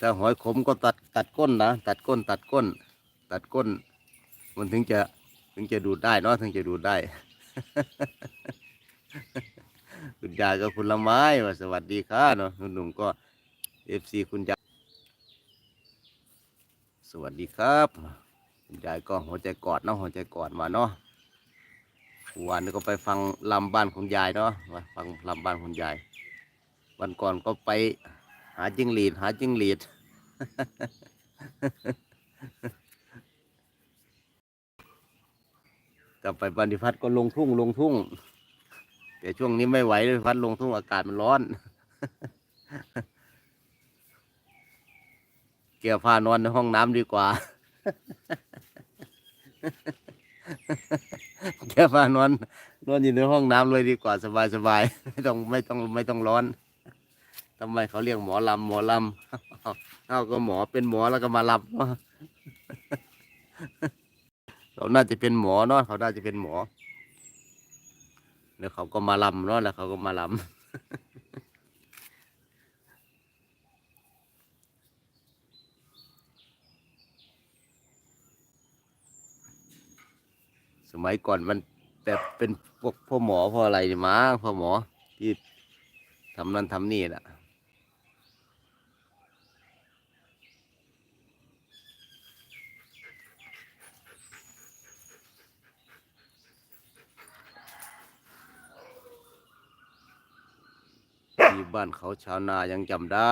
ถ้าหอยขมก็ตัดตัดก้นนะตัดก้นตัดก้น ตัดก้น มันถึงจะถึงจะดูดได้เนาะถึงจะดูดได้คุณยายก็คุณละไม้ว่าสวัสดีค่ะเนาะหนุ่มก็เอฟซีคุณยายสวัสดีครับคุณยายก็หัวใจกอดเนาะหัวใจกอดมาเนาะวันนี้ก็ไปฟังลำบ้านคุณยายเนาะมาฟังลำบ้านคุณยาย วันก่อนก็ไป หาจิ้งหรีด หาจิ้งหรีด กลับไปปฏิพัฒน์ก็ลงทุ่งลงทุ่ง แต่ช่วงนี้ไม่ไหวเลยพัดลงทุ่งอากาศมันร้อน เกี่ยวผ้านอนในห้องน้ำดีกว่าแก้ผ้านอนนอนอยู่ในห้องน้ำเลยดีกว่าสบายสบายไม่ต้องไม่ต้องไม่ต้องร้อน ทำไมเขาเรียกหมอลำหมอลำเอาก็หมอเป็นหมอแล้วก็มาลำเนาะเขาน่าจะเป็นหมอเนาะเขาน่าจะเป็นหมอ แล้วเขาก็มาลำเนาะแล้วเขาก็มาลำสมัยก่อนมันแต่เป็นพวกพ่อหมอพ่ออะไรมาพ่อหมอที่ทำนั่นทำนี่แหละ ที่บ้านเขาชาวนายังจำได้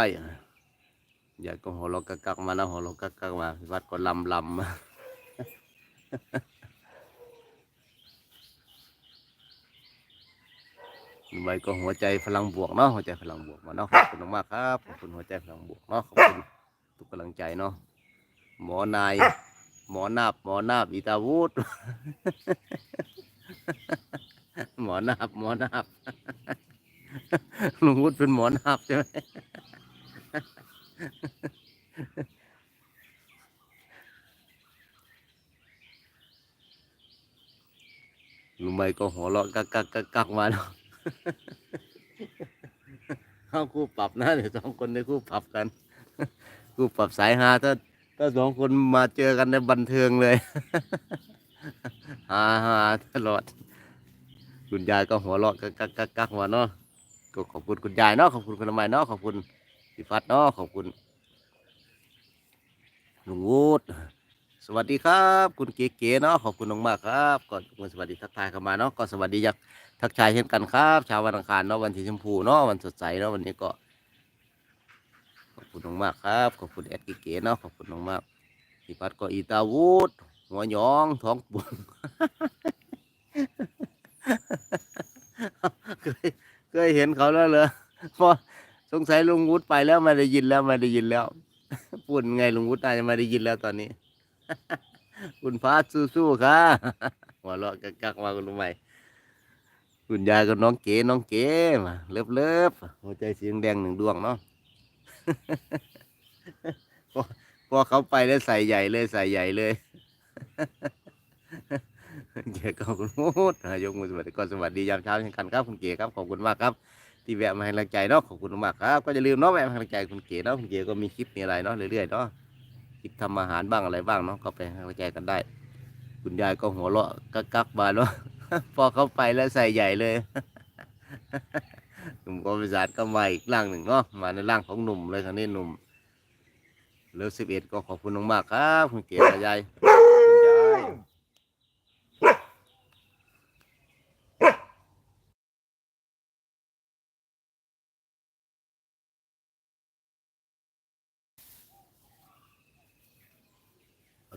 อยายก็หัวเราะกักกักมานะหัวเราะกักกักมาวัดก็ลำลำไว้ก็หัวใจพลังบวกเนาะหัวใจพลังบวกมาเนาะขอบคุณมากครับขอบคุณหัวใจพลังบวกเนาะขอบคุณทุกกำลังใจเนาะหมอนายหมอนาบหมอนาบอิตาวูดหมอนาบหมอนาบ ลุงวุฒิเป็นหมอนาบใช่ไหมลุงใบก็หัวเราะกักกักกักกักมาเนาะเข้าคู่ปรับนะเดี๋ยวสองคนในคู่ปรับกันคู่ปรับสายฮาถ้าถ้าสองคนมาเจอกันในบันเทิงเลยฮาฮาตลอด คุณยายก็หัวเราะกักกักกักกักมาเนาะ ก็ขอบคุณคุณยายเนาะขอบคุณคุณละไมเนาะขอบคุณพี่ฟัดเนาะขอบคุณลุงวูดสวัสดีครับ คุณเก๋ๆเนาะขอบคุณมากครับก่อนสวัสดีทักทายเข้ามาเนาะก็สวัสดีจากทักทายเช่นกันครับชาววันอังคารเนาะวันสีชมพูเนาะวันสดใสเนาะวันนี้ก็ขอบคุณมากครับขอบคุณแอดเก๋ๆเนาะขอบคุณมากพี่พัดก็อีตาวูดหัวหยองท้องปุ่งเค ยเห็นเขาแล้วเหรอพอสงสัยลุงวุฒิไปแล้วไม่ได้ยินแล้วไม่ได้ยินแล้วพูดไงลุงวุฒิอาจจะไม่ได้ยินแล้วตอนนี้ คุณพัดสู้ๆค่ะหัวเราะกักๆมาคุณลุงใหม่คุณยายกับน้องเก๋น้องเก๋มาเลิฟเลิฟหัวใจสีแดงหนึ่งดวงเนาะพอพอเขาไปแล้วใส่ใหญ่เลยใส่ใหญ่เลย เก๋ก็ขอบคุณมูดยกมือสวัสดีก็สวัสดียามเช้าเช่นกันครับคุณเก๋ครับขอบคุณมากครับ ที่แวะมาให้กำลังใจเนาะขอบคุณมากครับก็อย่าลืมเนาะแวะมาให้กำลังใจคุณเก๋เนาะคุณเก๋ก็มีคลิปมีอะไรเนาะเรื่อยๆเนาะคลิปทำอาหารบ้างอะไรบ้างเนาะก็ไปให้กำลังใจกันได้ คุณยายก็หัวเราะกักๆมาเนาะพอเขาไปแล้วใส่ใหญ่เลยหนุ่มกอพิสารก็มาอีกร่างหนึ่งเนาะมาในร่างของหนุ่มเลยครั้นี้หนุ่มเลือสิบเอ็ดก็ขอบคุณมากครับคุณเกียรติยายคุณยาย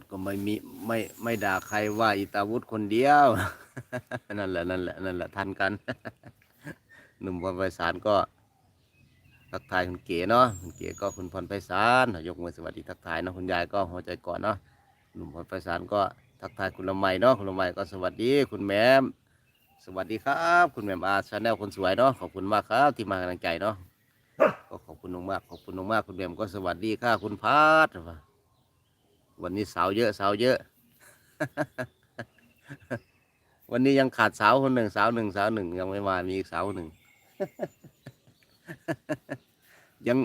ก็ไม่มีไม่ไม่ด่าใครว่าอิตาวุธคนเดียว นั่นแหละนั่นแหละนั่นแหละทันกัน หนุ่มพรไพศาลก็ทักทายคุณเก๋เนาะคุณเก๋ก็คุณพรไพศาลยกมือสวัสดีทักทายนะคุณยายก็หัวใจก่อนเนาะหนุ่มพรไพศาลก็ทักทายคุณละไมเนาะคุณละไมก็สวัสดีคุณแม่มสวัสดีครับ คุณแม่มอาชาแนลคนสวยเนาะขอบคุณมากครับที่มากำลังใจเนาะก็ขอบคุณมากขอบคุณมากคุณแม่มก็สวัสดีค่ะคุณพัด วันนี้สาวเยอะสาวเยอะ วันนี้ยังขาดสาวคนหนึ่งสาวหนึ่งสาวหนึ่งยังไม่มามีอีกสาวหนึ่งยัง